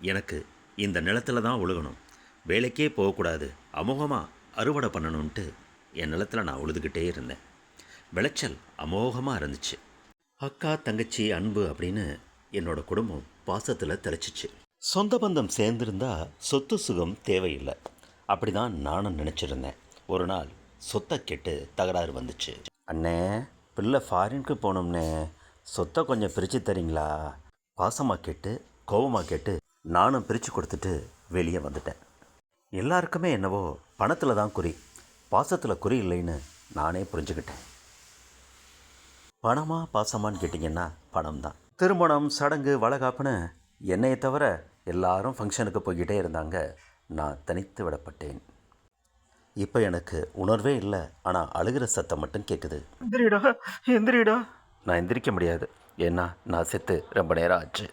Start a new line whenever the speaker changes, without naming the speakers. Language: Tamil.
எனக்கு இந்த நிலத்துல தான் உழுகணும். வேலைக்கே போகக்கூடாது. அமோகமாக அறுவடை பண்ணணுன்ட்டு என் நிலத்துல நான் உழுதுகிட்டே இருந்தேன். விளைச்சல் அமோகமாக இருந்துச்சு. அக்கா தங்கச்சி அன்பு அப்படின்னு என்னோட குடும்பம் பாசத்தில் தெளிச்சிச்சு. சொந்த பந்தம் சேர்ந்திருந்தா சொத்து சுகம் தேவையில்லை. அப்படி தான் நானும் நினச்சிருந்தேன். ஒரு நாள் சொத்தை கேட்டு தகராறு வந்துச்சு. அண்ணே பிள்ளை ஃபாரினுக்கு போனோம்னே. சொத்தை கொஞ்சம் பிரித்து தரீங்களா? பாசமாக கேட்டு கோபமாக கேட்டு நானும் பிரித்து கொடுத்துட்டு வெளியே வந்துட்டேன். எல்லாருக்குமே என்னவோ பணத்தில் தான் குறி. பாசத்தில் குறி இல்லைன்னு நானே புரிஞ்சுக்கிட்டேன். பணமா பாசமான்னு கேட்டிங்கன்னா பணம் தான் திருமணம் சடங்கு வளகாப்புன்னு என்னையை தவிர எல்லாரும் ஃபங்க்ஷனுக்கு போய்கிட்டே இருந்தாங்க. நான் தனித்து விடப்பட்டேன். இப்போ எனக்கு உணர்வே இல்லை. ஆனால் அழுகிற சத்தம் மட்டும் கேட்குது
எந்திரிடா எந்திரிடா.
நான் எந்திரிக்க முடியாது. ஏன்னா நான் செத்து ரொம்ப நேரம் ஆச்சு.